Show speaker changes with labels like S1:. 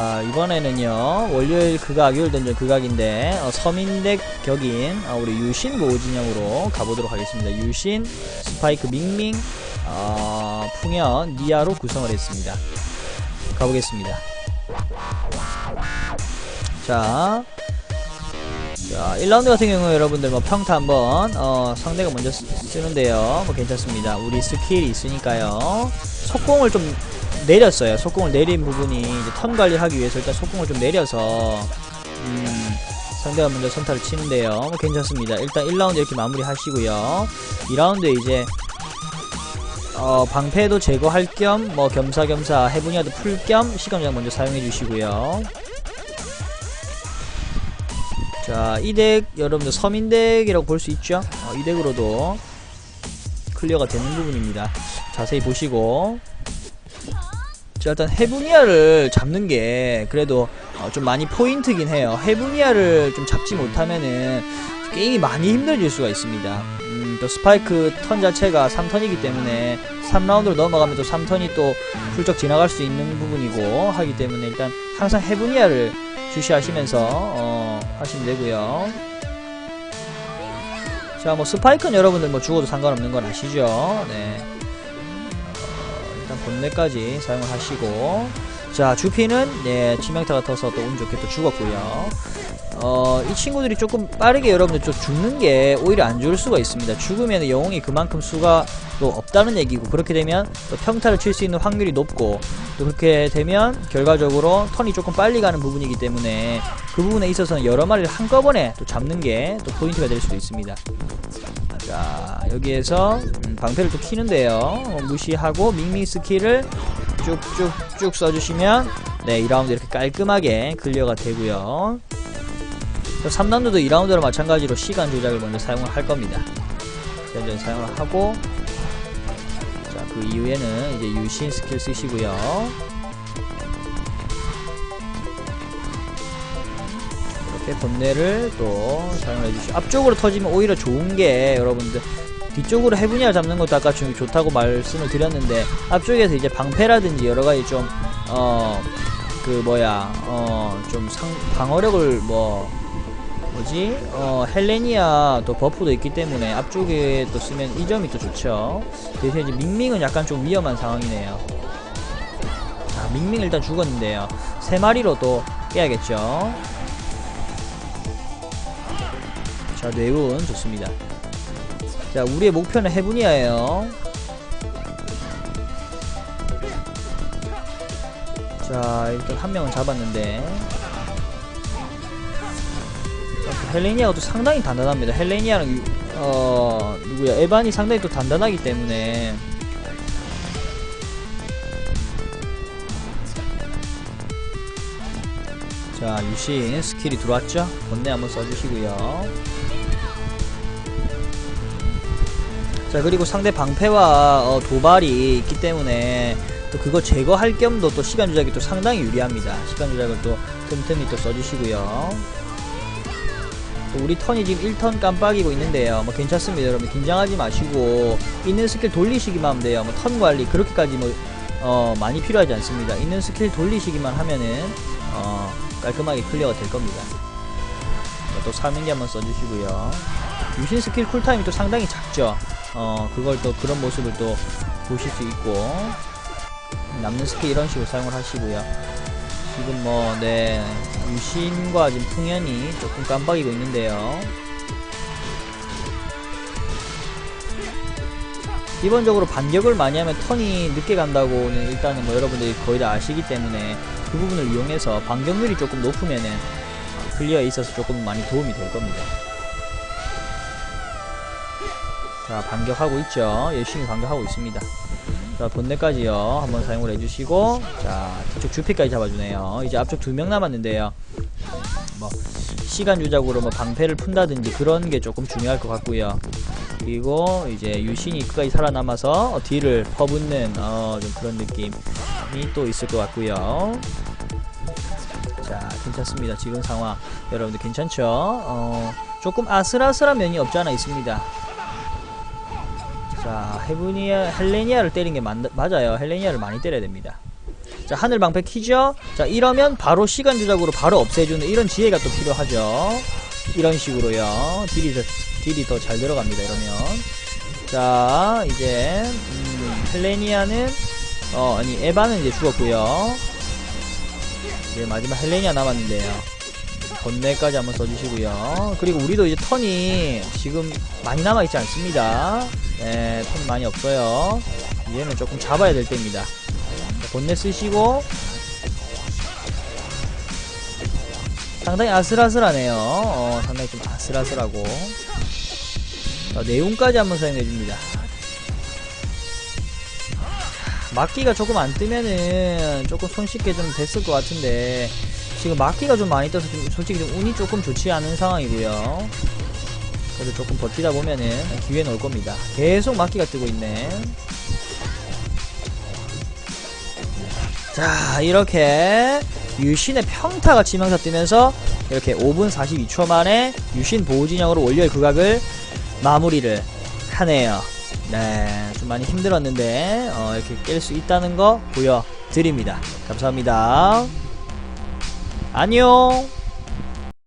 S1: 아, 이번에는요 월요일 극악 요일 던전 극악인데 어, 서민덱 격인 어, 우리 유신 모진영으로 가보도록 하겠습니다. 유신 스파이크 밍밍 어, 풍현 니아로 구성을 했습니다. 가보겠습니다. 자, 자 1라운드 같은 경우 여러분들 뭐 평타 한번 어, 상대가 먼저 쓰, 쓰는데요. 뭐 괜찮습니다. 우리 스킬이 있으니까요. 속공을 좀 내렸어요. 속공을 내린 부분이 이제 턴 관리하기 위해서 일단 속공을 좀 내려서 음, 상대가 먼저 선타를 치는데요. 뭐 괜찮습니다. 일단 1라운드 이렇게 마무리 하시고요. 2라운드 이제 어, 방패도 제거할 겸 뭐 겸사겸사 해분야도 풀 겸 시간장 먼저 사용해 주시고요. 자, 이 덱 여러분들 서민덱이라고 볼 수 있죠? 어, 이 덱으로도 클리어가 되는 부분입니다. 자세히 보시고 자 일단 헤브니아를 잡는 게 그래도 어, 좀 많이 포인트긴 해요. 헤브니아를 좀 잡지 못하면은 게임이 많이 힘들어질 수가 있습니다. 음, 또 스파이크 턴 자체가 3턴이기 때문에 3라운드로 넘어가면 또 3턴이 또 훌쩍 지나갈 수 있는 부분이고 하기 때문에 일단 항상 헤브니아를 주시하시면서 어, 하시면 되고요. 자 뭐 스파이크는 여러분들 뭐 죽어도 상관없는 건 아시죠? 네 일단 본넷까지 사용을 하시고. 자 주피는 네 치명타가 터서 또 운 좋게 또 죽었고요. 어 이 친구들이 조금 빠르게 여러분들 좀 죽는 게 오히려 안 좋을 수가 있습니다. 죽으면 영웅이 그만큼 수가 또 없다는 얘기고 그렇게 되면 또 평타를 칠 수 있는 확률이 높고 또 그렇게 되면 결과적으로 턴이 조금 빨리 가는 부분이기 때문에 그 부분에 있어서는 여러 마리를 한꺼번에 또 잡는 게 또 포인트가 될 수도 있습니다 자 여기에서 음, 방패를 또 키는데요. 어, 무시하고 밍밍 스킬을 쭉쭉쭉 써주시면 네 2라운드 이렇게 깔끔하게 클리어가 되고요. 3라운드도 2라운드랑 마찬가지로 시간 조작을 먼저 사용을 할 겁니다. 현재 사용을 하고 자 그 이후에는 이제 유신 스킬 쓰시고요 이렇게 본네를 또 사용을 해주시고 앞쪽으로 터지면 오히려 좋은 게 여러분들 뒤쪽으로 해분야 잡는 것도 아까 좀 좋다고 말씀을 드렸는데 앞쪽에서 이제 방패라든지 여러 가지 좀 어 그 뭐야 어 좀 상 방어력을 뭐 뭐지? 어 헬레니아 또 버프도 있기 때문에 앞쪽에 또 쓰면 이 점이 또 좋죠. 대신 이제 밍밍은 약간 좀 위험한 상황이네요. 자 밍밍 일단 죽었는데요. 세 마리로 또 깨야겠죠 자 뇌운 좋습니다. 자 우리의 목표는 해분이야예요. 자 일단 한 명은 잡았는데. 자, 또 헬레니아가 또 상당히 단단합니다. 헬레니아는 유- 어 누구야? 에반이 상당히 또 단단하기 때문에. 자 유신 스킬이 들어왔죠? 본네 한번 써주시고요 자 그리고 상대 방패와 어, 도발이 있기 때문에 또 그거 제거할 겸도 또 시간 조작이 또 상당히 유리합니다. 시간 조작을 또 틈틈이 또 써주시고요. 또 우리 턴이 지금 1턴 깜빡이고 있는데요. 뭐 괜찮습니다 여러분. 긴장하지 마시고 있는 스킬 돌리시기만 하면 돼요. 뭐 턴 관리 그렇게까지 뭐 어, 많이 필요하지 않습니다. 있는 스킬 돌리시기만 하면은 어, 깔끔하게 클리어가 될 겁니다. 자, 또 사명기 한번 써주시고요. 유신 스킬 쿨타임이 또 상당히 작죠 어 그걸 또 그런 모습을 또 보실 수 있고. 남는 스킬 이런 식으로 사용을 하시고요. 지금 뭐네 유신과 지금 풍현이 조금 깜빡이고 있는데요. 기본적으로 반격을 많이 하면 턴이 늦게 간다고는 일단은 뭐 여러분들이 거의 다 아시기 때문에 그 부분을 이용해서 반격률이 조금 높으면은 클리어에 있어서 조금 많이 도움이 될 겁니다 자 반격하고 있죠. 열심히 반격하고 있습니다. 자 본네까지요. 한번 사용을 해주시고 자 뒤쪽 주피까지 잡아주네요. 이제 앞쪽 두 명 남았는데요. 뭐 시간 조작으로 뭐 방패를 푼다든지 그런 게 조금 중요할 것 같고요. 그리고 이제 유신이 끝까지 살아남아서 어, 뒤를 퍼붓는 어, 좀 그런 느낌이 또 있을 것 같고요. 자 괜찮습니다. 지금 상황. 여러분들 괜찮죠? 어, 조금 아슬아슬한 면이 없지 않아 있습니다 자, 헤브니아, 헬레니아를 때린 게 맞, 맞아요. 헬레니아를 많이 때려야 됩니다. 자 하늘 방패 키죠? 자 이러면 바로 시간 조작으로 바로 없애주는 이런 지혜가 또 필요하죠. 이런 식으로요. 딜이 더, 딜이 더 잘 들어갑니다 이러면. 자 이제 음, 헬레니아는 어 아니 에바는 이제 죽었고요. 이제 마지막 헬레니아 남았는데요 번뇌까지 한번 써주시고요. 그리고 우리도 이제 턴이 지금 많이 남아있지 않습니다. 네 턴이 많이 없어요. 이제는 조금 잡아야 될 때입니다. 자, 번뇌 쓰시고. 상당히 아슬아슬하네요. 어, 상당히 좀 아슬아슬하고. 자, 내용까지 한번 사용해줍니다. 막기가 조금 안 뜨면은 조금 손쉽게 좀 됐을 것 같은데 지금 막기가 좀 많이 떠서 좀 솔직히 좀 운이 조금 좋지 않은 상황이고요 그래도 조금 버티다 보면은 기회는 올 겁니다 계속 막기가 뜨고 있네 자 이렇게 유신의 평타가 치명타 뜨면서 이렇게 5분 42초 만에 유신 보호진영으로 월요일 극악을 마무리를 하네요 네, 좀 많이 힘들었는데 어, 이렇게 깰 수 있다는 거 보여드립니다. 감사합니다. 안녕.